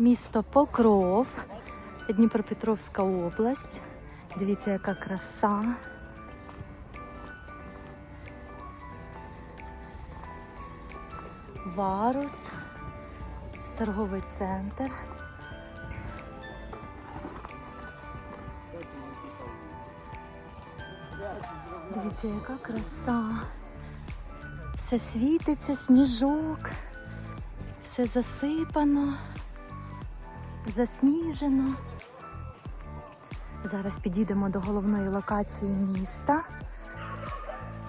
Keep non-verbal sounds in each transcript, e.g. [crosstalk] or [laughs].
Місто Покров, Дніпропетровська область. Дивіться, яка краса. Варус, торговий центр. Дивіться, яка краса. Все світиться, сніжок, все засипано, засніжено. Зараз підійдемо до головної локації міста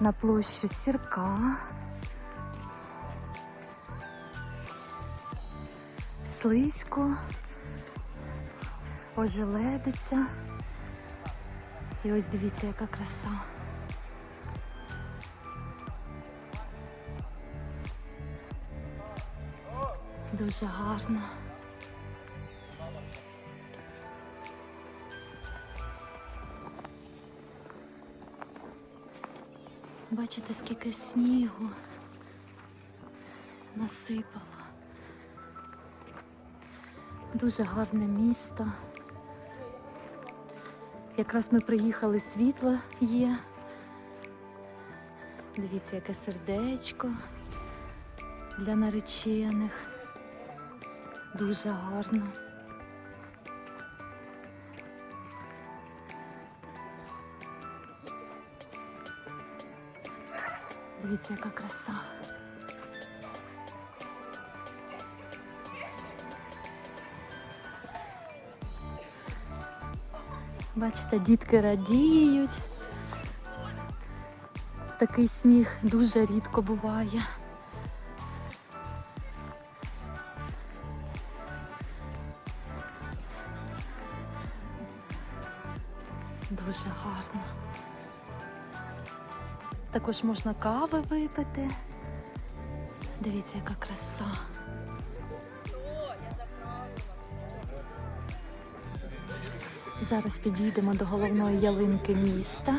на площу Сірка. Слизько, ожеледиться. І ось дивіться, яка краса. Дуже гарно. Бачите, скільки снігу насипало. Дуже гарне місто. Якраз ми приїхали, світло є. Дивіться, яке сердечко для наречених. Дуже гарно. Дивіться, яка краса. Бачите, дітки радіють. Такий сніг дуже рідко буває. Також можна кави випити. Дивіться, яка краса. Зараз підійдемо до головної ялинки міста.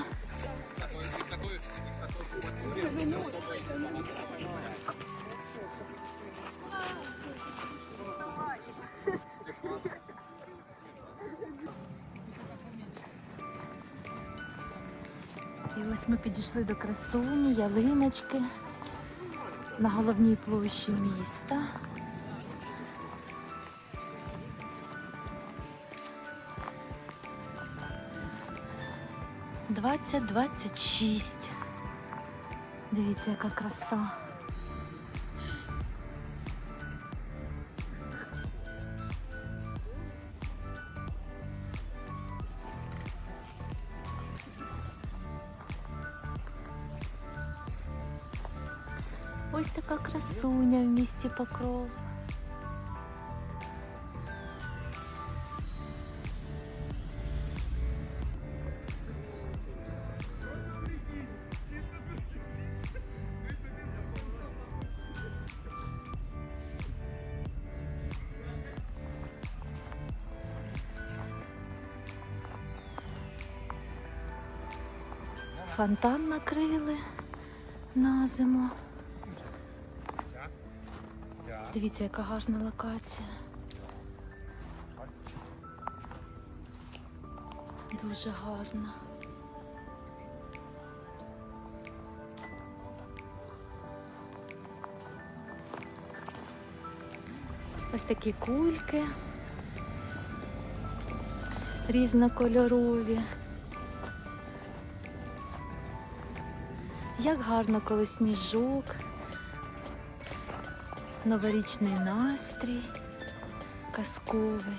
Підійшли до красуні, ялиночки на головній площі міста. Двадцять двадцять шість. Дивіться, яка краса. Місті Покров. Фонтан накрили на зиму. Дивіться, яка гарна локація. Дуже гарна. Ось такі кульки різнокольорові. Як гарно, коли сніжок, новорічний настрій, казковий.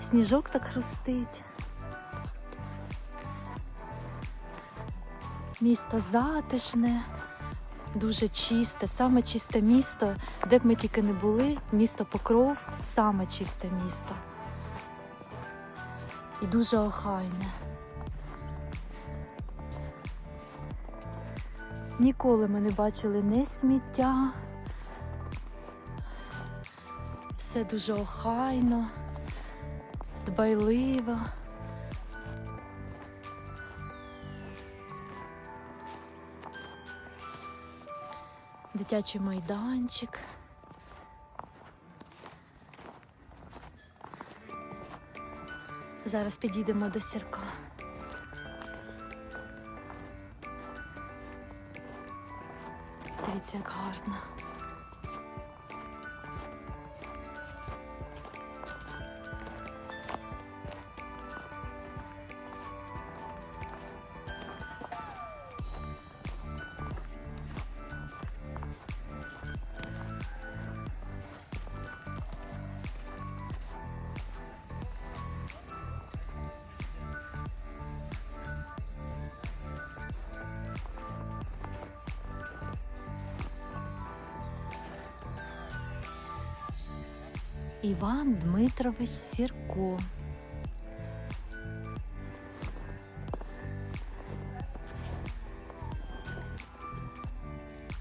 Сніжок так хрустить. Місто затишне, дуже чисте, саме чисте місто, де б ми тільки не були, місто Покров саме чисте місто. І дуже охайне. Ніколи ми не бачили не сміття. Все дуже охайно, дбайливо. Дитячий майданчик. Зараз підійдемо до сірка. Іван Дмитрович Сірко.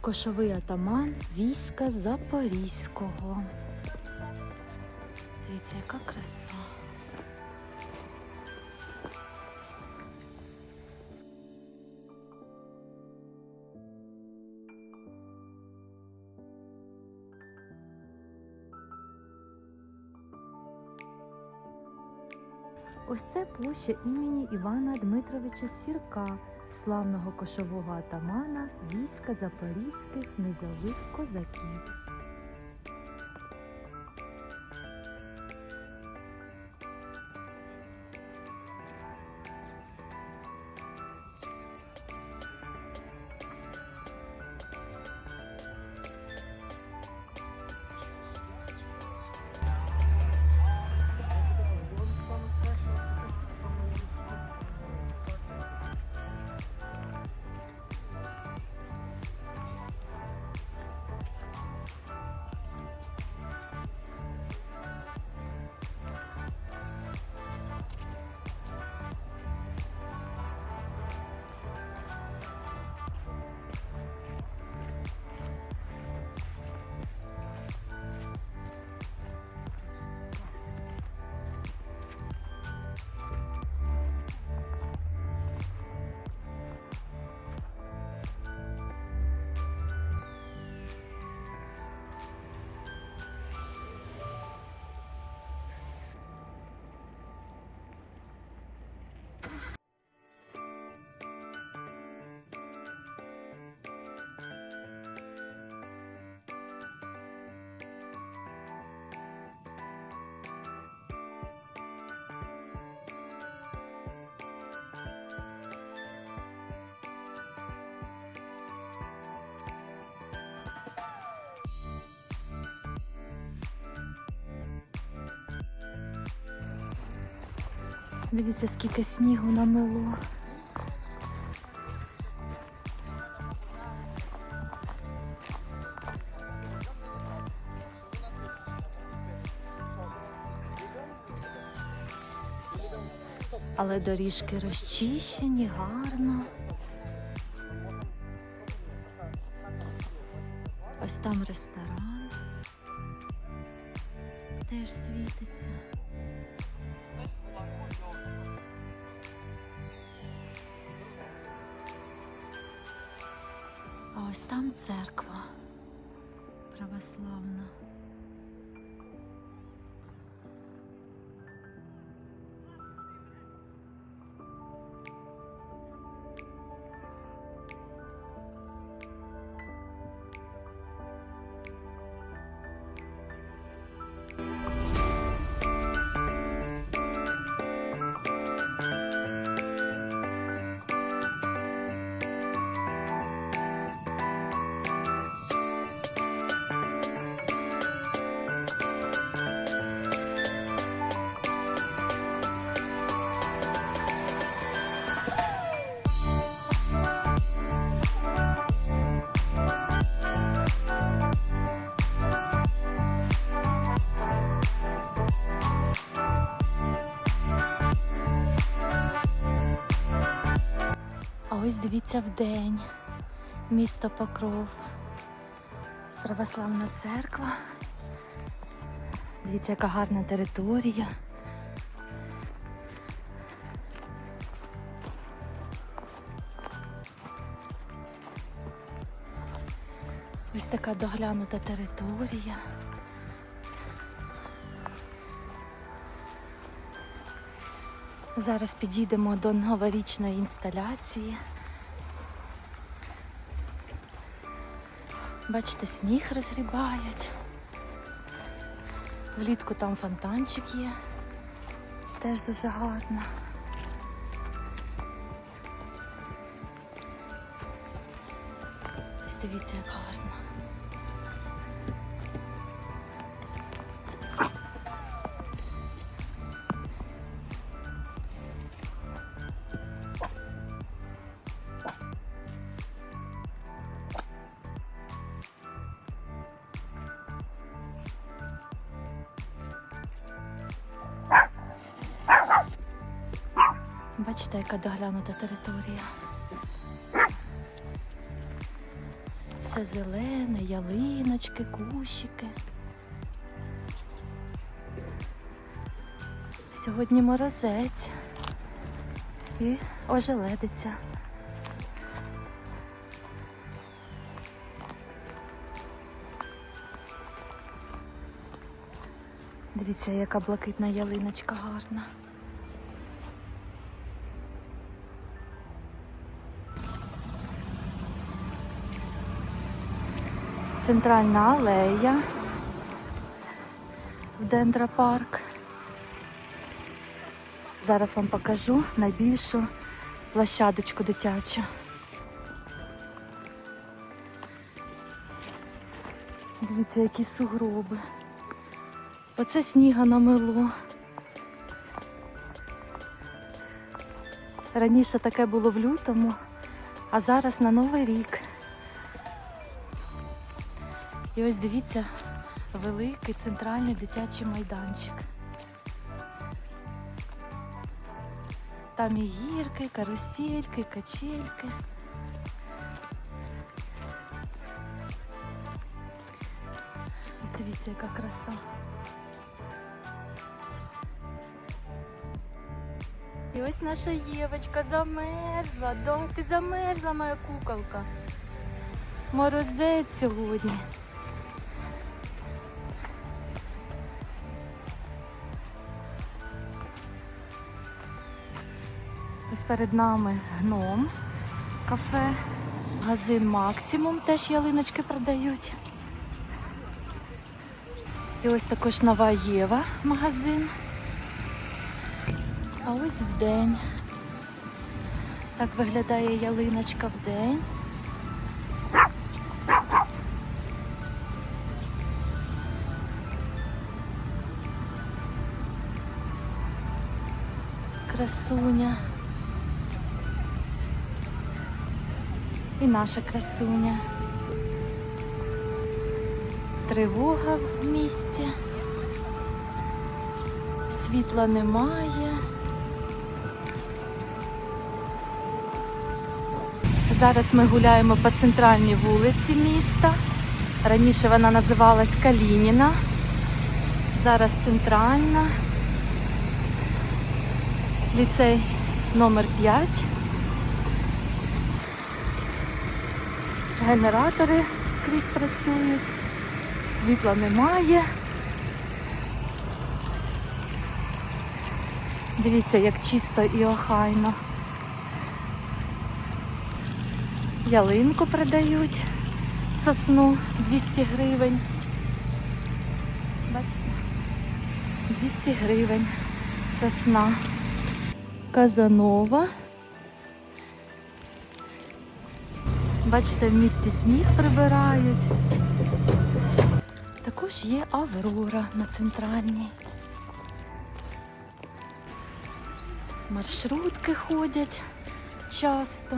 Кошовий атаман війська Запорізького. Дивіться, яка краса. Площа імені Івана Дмитровича Сірка, славного кошового атамана війська запорізьких низових козаків. Дивіться, скільки снігу намело. Але доріжки розчищені, гарно. Ось там ресторан. Ось дивіться вдень. Місто Покров. Православна церква. Дивіться, яка гарна територія. Ось така доглянута територія. Зараз підійдемо до новорічної інсталяції. Бачите, сніг розгрібають. Влітку там фонтанчик є. Теж дуже гарно. Ось дивіться, як кущики. Сьогодні морозець і ожеледиться. Дивіться, яка блакитна ялиночка гарна. Центральна алея в Дендропарк. Зараз вам покажу найбільшу площадочку дитячу. Дивіться, які сугроби. Оце сніга намело. Раніше таке було в лютому, а зараз на Новий рік. І ось дивіться, великий центральний дитячий майданчик. Там і гірки, карусельки, качельки. Ось дивіться, яка краса. І ось наша Євочка замерзла. Да, ти замерзла, моя куколка. Морозець сьогодні. Перед нами гном кафе, магазин Максимум, теж ялиночки продають. І ось також нова Єва магазин. А ось вдень. Так виглядає ялиночка вдень. Красуня. І наша красуня. Тривога в місті. Світла немає. Зараз ми гуляємо по центральній вулиці міста. Раніше вона називалась Калініна. Зараз центральна. Ліцей номер 5. Генератори скрізь працюють, світла немає. Дивіться, як чисто і охайно. Ялинку продають сосну 200 гривень. Бачите? 200 гривень сосна. Казанова. Бачите, в місті сніг прибирають. Також є Аврора на центральній. Маршрутки ходять часто.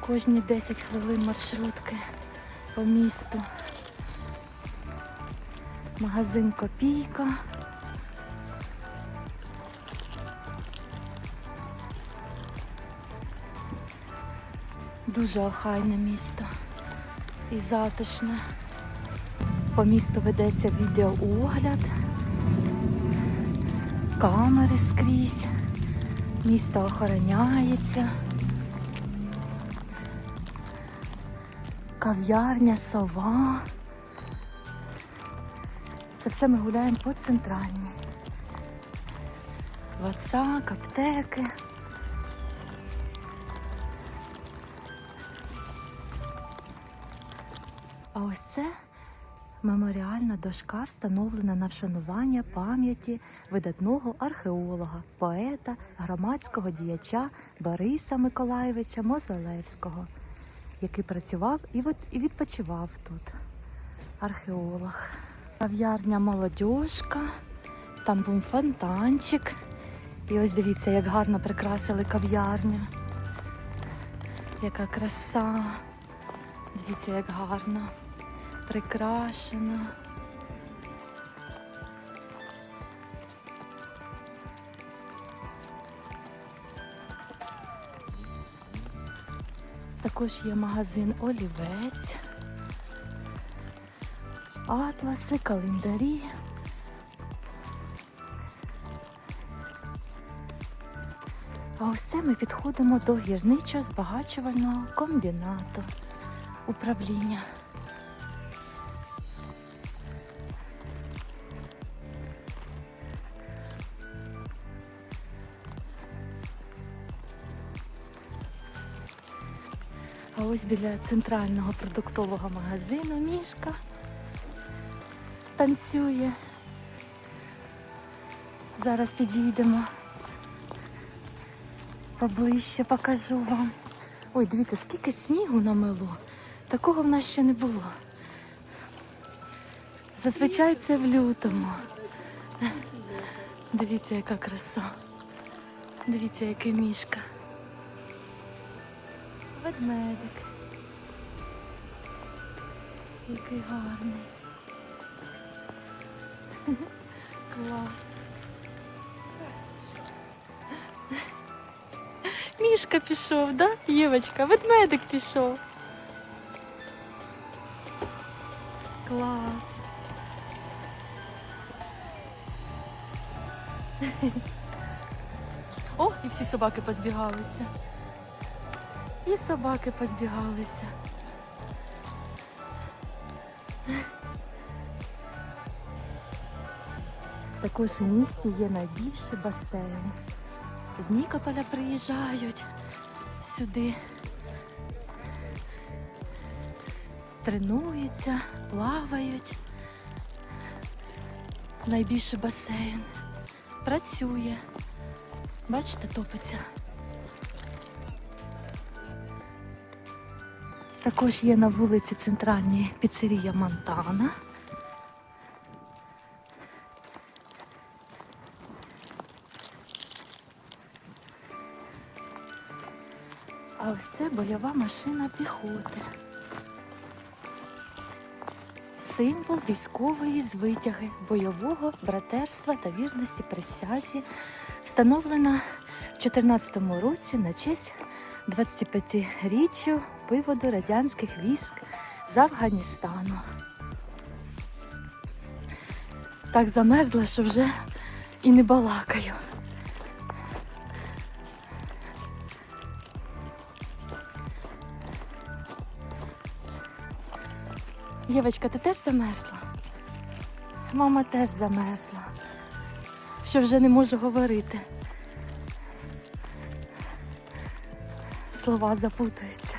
Кожні 10 хвилин маршрутки по місту. Магазин Копійка. Дуже охайне місто і затишне. По місту ведеться відеоогляд, камери скрізь, місто охороняється. кав'ярня, сова. Це все ми гуляємо по центральній. Вацак, аптеки. Дошка, встановлена на вшанування пам'яті видатного археолога, поета, громадського діяча Бориса Миколаєвича Мозолевського, який працював і відпочивав тут. Археолог. Кав'ярня молодіжка, там був фонтанчик. І ось дивіться, як гарно прикрасили кав'ярню. Яка краса. Дивіться, як гарно прикрашена. Також є магазин Олівець, атласи, календарі. А ось це ми підходимо до гірничо збагачувального комбінату управління. Ось біля центрального продуктового магазину мішка танцює. Зараз підійдемо поближче покажу вам. Ой, дивіться, скільки снігу намело. Такого в нас ще не було. Зазвичай це в лютому. Дивіться, яка краса. Дивіться, який мішка. Ведмедик. Який гарний. [laughs] Клас. Мішка пішов, да? Євочка, ведмедик пішов. Клас. [laughs] О, і всі собаки позбігалися. І собаки позбігалися. Також у місті є найбільший басейн. З Нікополя приїжджають сюди. Тренуються, плавають. Найбільший басейн. Працює. Бачите, топиться. Також є на вулиці центральній піцерія Монтана. А ось це бойова машина піхоти. Символ військової звитяги, бойового братерства та вірності присязі, встановлена в 2014 році на честь 25-річчю виводу радянських військ з Афганістану. Так замерзла, що вже і не балакаю. Євочка, ти теж замерзла? Мама теж замерзла. Що вже не можу говорити. Слова запутуються.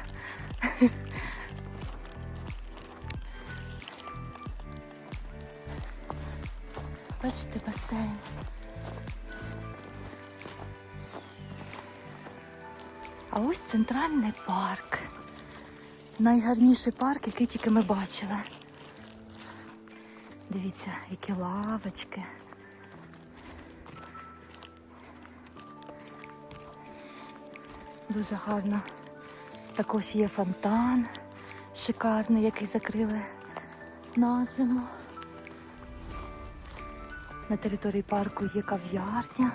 Бачите, басейн. А ось центральний парк. Найгарніший парк, який тільки ми бачили. Дивіться, які лавочки. Дуже гарно. Також є фонтан шикарний, який закрили на зиму. На території парку є кав'ярня.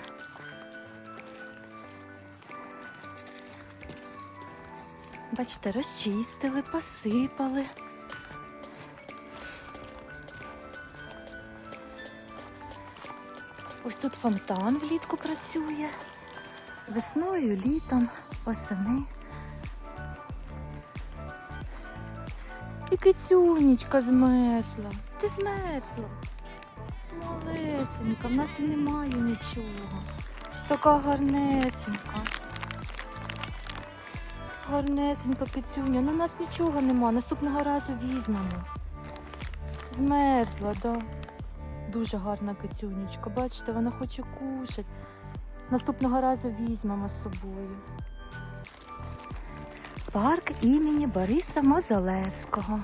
Бачите, розчистили, посипали. Ось тут фонтан влітку працює. Весною, літом, осени. І кицюнечка змерзла. Ти змерзла. Малесенька, в нас і немає нічого. Така гарнесенька. Гарнесенька кицюня. Ну, у нас нічого нема. Наступного разу візьмемо. Змерзла, да. Дуже гарна кицюнечка. Бачите, вона хоче кушати. Наступного разу візьмемо з собою. Парк імені Бориса Мозолевського.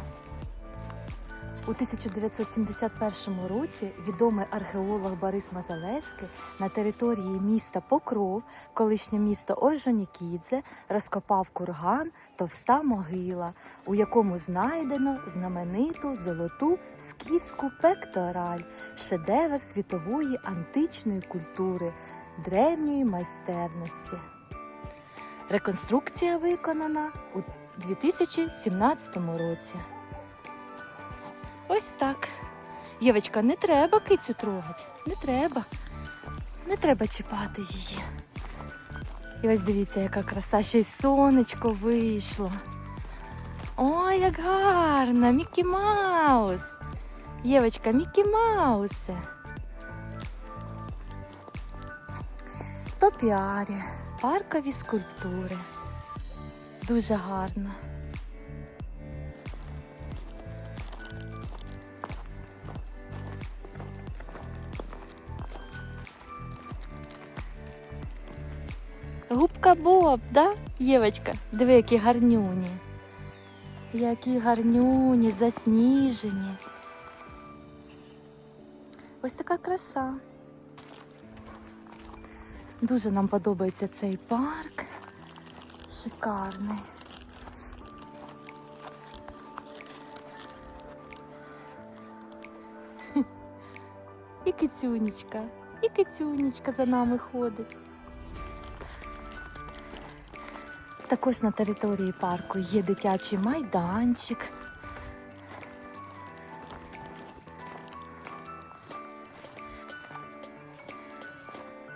У 1971 році відомий археолог Борис Мазалевський на території міста Покров, колишнє місто Орджонікідзе, розкопав курган Товста могила, у якому знайдено знамениту золоту скіфську пектораль, шедевр світової античної культури, древньої майстерності. Реконструкція виконана у 2017 році. Ось так. Євочка, не треба кицю трогати. Не треба. Не треба чіпати її. І ось дивіться, яка краса, ще й сонечко вийшло. Ой, як гарно! Мікі Маус. Євочка, Мікі Маусе. Топіарі, паркові скульптури. Дуже гарно. Губка Боб, да, Євочка? Диви, які гарнюні. Які гарнюні, засніжені. Ось така краса. Дуже нам подобається цей парк. Шикарний. [laughs] І кицюнечка, і кицюнечка за нами ходить. Також на території парку є дитячий майданчик.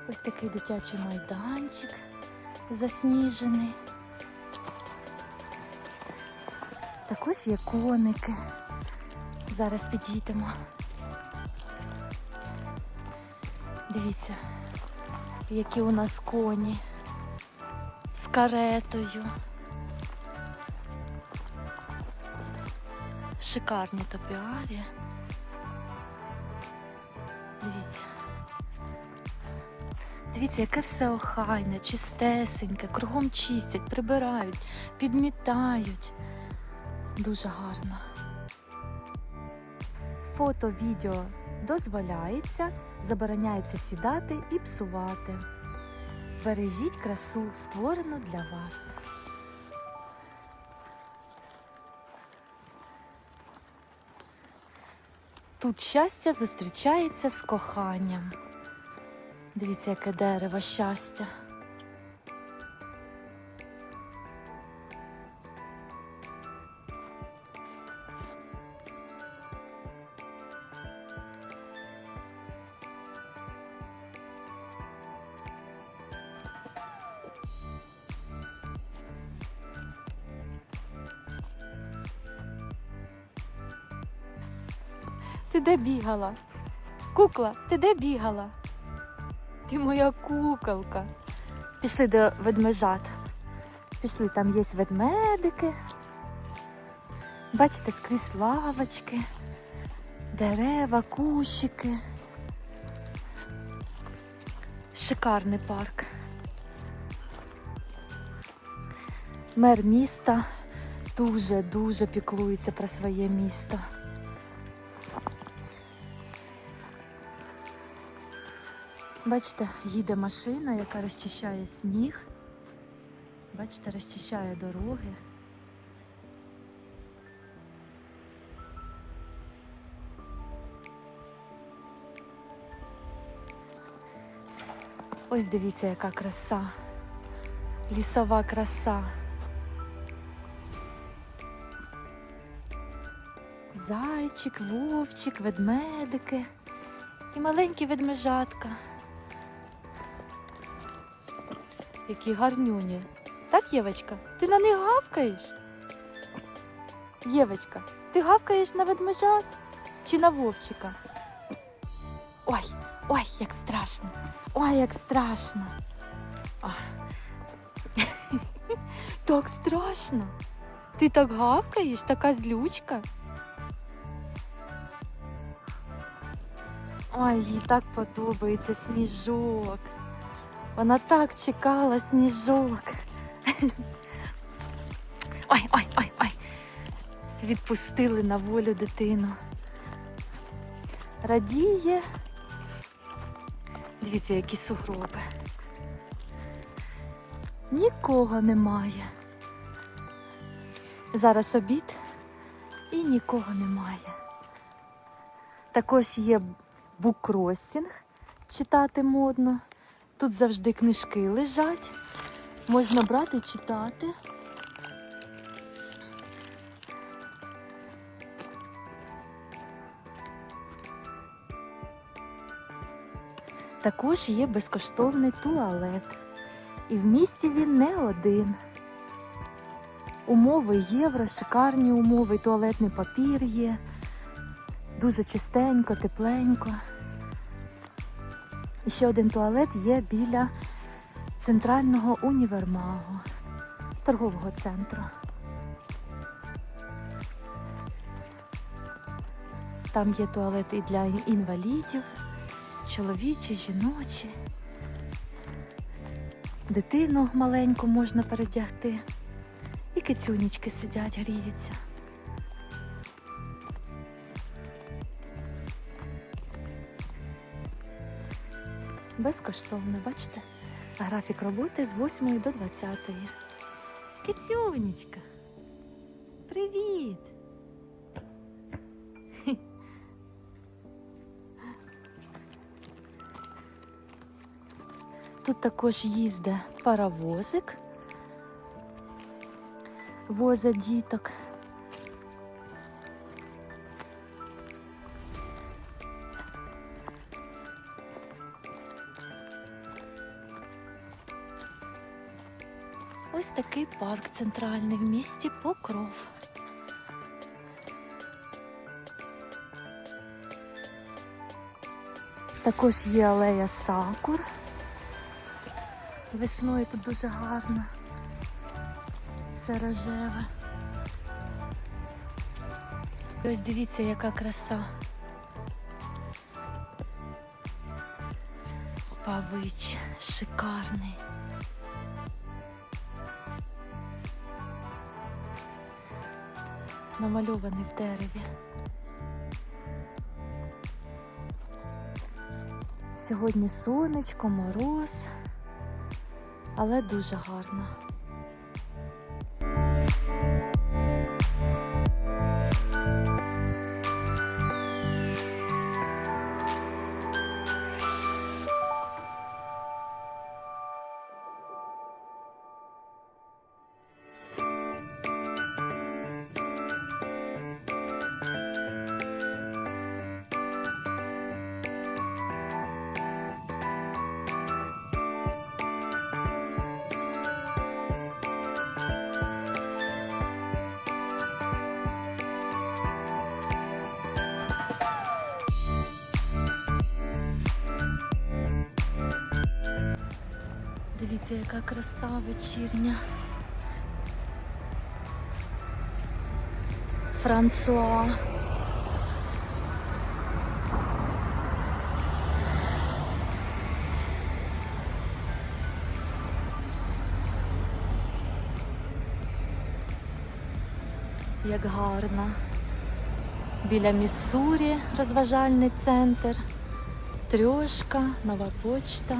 Ось такий дитячий майданчик засніжений. Також є коники. Зараз підійдемо. Дивіться, які у нас коні каретою. Шикарні топіарі. Дивіться. Дивіться, яке все охайне, чистесеньке, кругом чистять, прибирають, підмітають. Дуже гарно. Фото, відео дозволяється, забороняється сідати і псувати. Бережіть красу, створену для вас. Тут щастя зустрічається з коханням. Дивіться, яке дерево щастя. Де бігала? Кукла, ти де бігала? Ти моя куколка. Пішли до ведмежат. Пішли, там є ведмедики. Бачите, скрізь лавочки, дерева, кущики. Шикарний парк. Мер міста дуже-дуже піклується про своє місто. Бачите, їде машина, яка розчищає сніг. Бачите, розчищає дороги. Ось дивіться, яка краса. Лісова краса. Зайчик, вовчик, ведмедики і маленькі ведмежатка. Які гарнюні. Так, Євочка? Ти на них гавкаєш? Євочка, Ти гавкаєш на ведмежат чи на вовчика? Ой, ой, як страшно. Ой, як страшно. [laughs] Так страшно. Ти так гавкаєш, така злючка. Ой, їй так подобається сніжок. Вона так чекала сніжок. Ой, ой, ой, ой. Відпустили на волю дитину. Радіє. Дивіться, які сугроби. Нікого немає. Зараз обід і нікого немає. Також є буккросінг, читати модно. Тут завжди книжки лежать. Можна брати читати. Також є безкоштовний туалет. І в місті він не один. Умови євро, шикарні умови, туалетний папір є. Дуже чистенько, тепленько. І ще один туалет є біля центрального універмагу, торгового центру. Там є туалети і для інвалідів, чоловічі, жіночі. Дитину маленьку можна передягти. І кицюнічки сидять, гріються. Безкоштовно, бачите? Графік роботи з 8 до 20. Кицюнечка. Привіт! Тут також їздить паровозик, воза діток. Такий парк центральний в місті Покров. Також є алея сакур. Весною тут дуже гарно. Все рожеве. Ось дивіться, яка краса. Павич шикарний. Намальований в дереві. Сьогодні сонечко, мороз, але дуже гарно. Дивіться, яка краса вечірня. Франсуа. Як гарно. Біля Міссурі розважальний центр. Трьошка, нова почта.